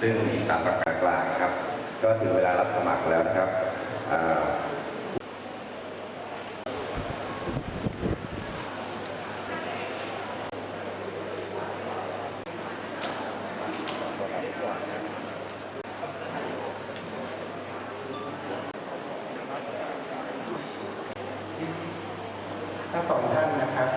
ซึ่งตามประกาศกลางครับ ก็ถึงเวลารับสมัครแล้วนะครับอ่าสองท่านนะครับ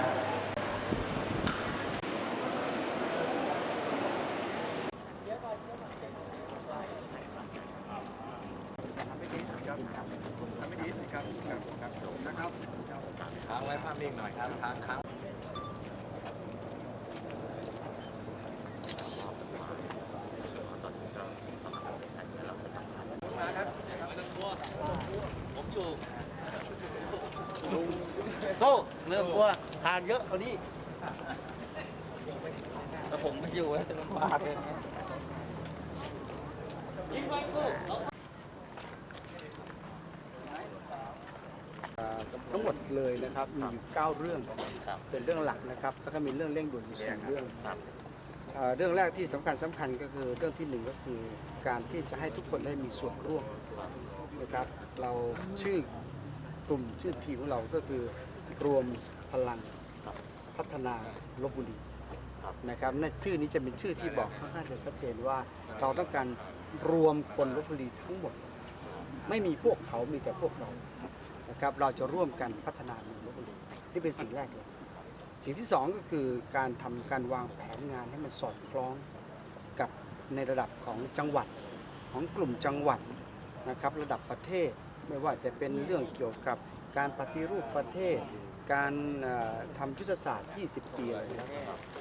ค้างไว้ภาพนิ่งหน่อยครับค้างค้างมาครับไม่ต้องกลัวผมอยู่โต้เรื่องกลัวทานเยอะเอานี้แต่ผมไม่อยู่แล้วจะลำบากเลยยิงไปกู ทั้งหมด เลยนะครับมีอยู่เก้าเรื่องเป็นเรื่องหลักนะครับแล้วก็มีเรื่องเร่งด่วนอยู่สี่เรื่องเอ่อเรื่องแรกที่สำคัญสำคัญก็คือเรื่องที่หนึ่งก็คือการที่จะให้ทุกคนได้มีส่วนร่วมนะครับ เราชื่อกลุ่มชื่อทีมของเราก็คือรวมพลังพัฒนาลบบุรีนะครับนั่นชื่อนี้จะเป็นชื่อที่บอกค่อนข้างจะชัดเจนว่าเราต้องการรวมคนลบบุรีทั้งหมด ไม่มีพวกเขามีแต่พวกเรา นะครับเราจะร่วมกันพัฒนาเมืองลบบุรีนี่เป็นสิ่งแรกเลยสิ่งที่สองก็คือการทำการวางแผนงานให้มันสอดคล้องกับในระดับของจังหวัดของกลุ่มจังหวัดนะครับระดับประเทศ ไม่ว่าจะเป็นเรื่องเกี่ยวกับการปฏิรูปประเทศ การเอ่อทำยุทธศาสตร์ 20 ปีอะไรแล้ว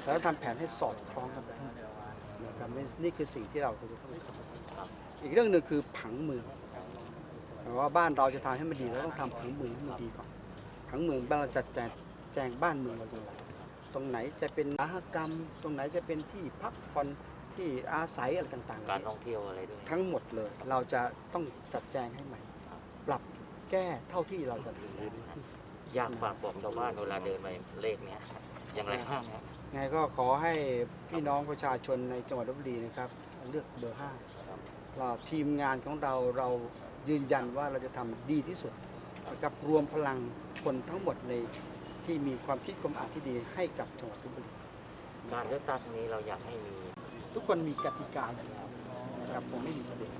แล้วทำแผนให้สอดคล้องกันไปนะครับนี่นี่คือสิ่งที่เราจะต้องทำอีกเรื่องหนึ่งคือผังเมือง แต่ว่าบ้านเราจะทำให้มันดีเราต้องทำผังเมืองให้มันดีก่อนผังเมืองบ้านเราจัดแจงแจงบ้านเมืองเราอย่างไรตรงไหนจะเป็นอาหกรรม ตรงไหนจะเป็นที่พักผ่อนที่อาศัยอะไรต่างๆการท่องเที่ยวอะไรด้วยทั้งหมดเลย เราจะต้องจัดแจงให้ใหม่ ปรับแก้เท่าที่เราจะทำอยากฝากบอกชาวบ้านเวลาเดินไปเลขเนี้ยอย่างไรบ้างครับไงก็ขอให้พี่น้องประชาชนในจังหวัดลบบุรีนะครับ เลือกเบอร์ห้าเราทีมงานของเราเรา ยืนยันว่าเราจะทำดีที่สุดนะครับรวมพลังคนทั้งหมดในที่มีความคิดความอ่านที่ดีให้กับจังหวัดลบบุรีการเลือกตั้งครั้งนี้เราอยากให้มี ทุกคนมีกติกาอยู่แล้วนะครับผมไม่มีประเด็น